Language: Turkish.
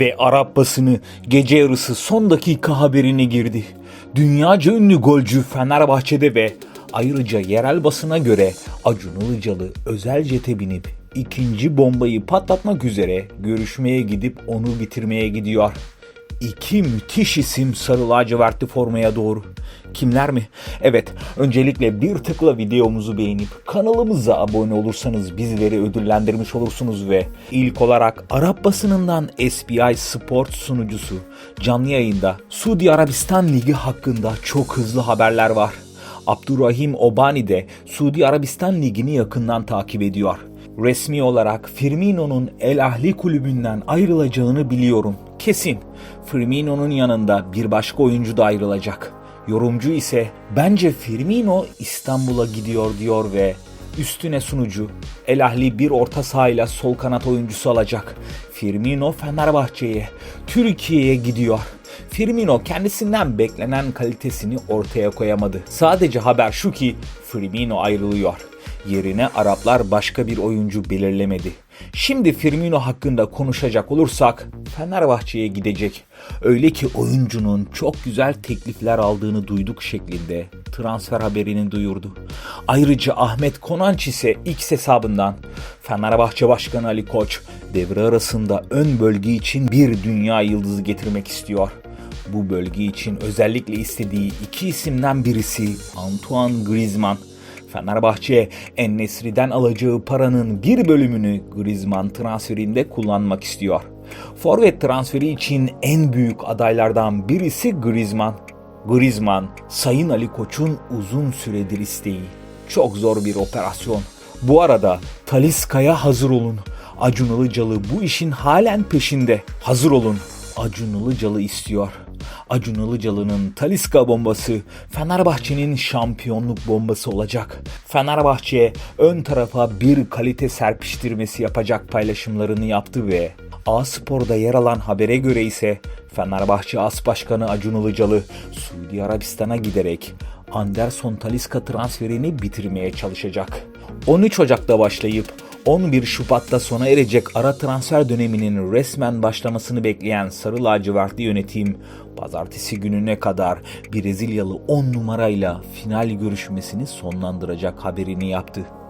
Ve Arap basını gece yarısı son dakika haberine girdi. Dünyaca ünlü golcü Fenerbahçe'de ve ayrıca yerel basına göre Acun Ilıcalı özel jete binip ikinci bombayı patlatmak üzere görüşmeye gidip onu bitirmeye gidiyor. İki müthiş isim sarı lacivertli formaya doğru. Kimler mi? Evet, öncelikle bir tıkla videomuzu beğenip kanalımıza abone olursanız bizleri ödüllendirmiş olursunuz ve ilk olarak Arap basınından SBI Sport sunucusu canlı yayında Suudi Arabistan Ligi hakkında çok hızlı haberler var. Abdurrahim Obani de Suudi Arabistan Ligi'ni yakından takip ediyor. Resmi olarak Firmino'nun El Ahli kulübünden ayrılacağını biliyorum. Kesin. Firmino'nun yanında bir başka oyuncu da ayrılacak. Yorumcu ise bence Firmino İstanbul'a gidiyor diyor ve üstüne sunucu El Ahli bir orta sahayla sol kanat oyuncusu alacak. Firmino Fenerbahçe'ye, Türkiye'ye gidiyor. Firmino kendisinden beklenen kalitesini ortaya koyamadı. Sadece haber şu ki Firmino ayrılıyor. Yerine Araplar başka bir oyuncu belirlemedi. Şimdi Firmino hakkında konuşacak olursak Fenerbahçe'ye gidecek. Öyle ki oyuncunun çok güzel teklifler aldığını duyduk şeklinde transfer haberini duyurdu. Ayrıca Ahmet Konanç ise X hesabından Fenerbahçe Başkanı Ali Koç devre arasında ön bölge için bir dünya yıldızı getirmek istiyor. Bu bölge için özellikle istediği iki isimden birisi Antoine Griezmann. Fenerbahçe En-Nesyri'den alacağı paranın bir bölümünü Griezmann transferinde kullanmak istiyor. Forvet transferi için en büyük adaylardan birisi Griezmann. Griezmann, Sayın Ali Koç'un uzun süredir isteği. Çok zor bir operasyon. Bu arada Taliska'ya hazır olun. Acun Ilıcalı bu işin halen peşinde. Hazır olun. Acun Ilıcalı istiyor. Acun Ilıcalı'nın Taliska bombası Fenerbahçe'nin şampiyonluk bombası olacak. Fenerbahçe ön tarafa bir kalite serpiştirmesi yapacak paylaşımlarını yaptı ve A Spor'da yer alan habere göre ise Fenerbahçe As Başkanı Acun Ilıcalı Suudi Arabistan'a giderek Anderson Taliska transferini bitirmeye çalışacak. 13 Ocak'ta başlayıp 11 Şubat'ta sona erecek ara transfer döneminin resmen başlamasını bekleyen Sarı Lacivertli yönetim pazartesi gününe kadar Brezilyalı 10 numarayla final görüşmesini sonlandıracak haberini yaptı.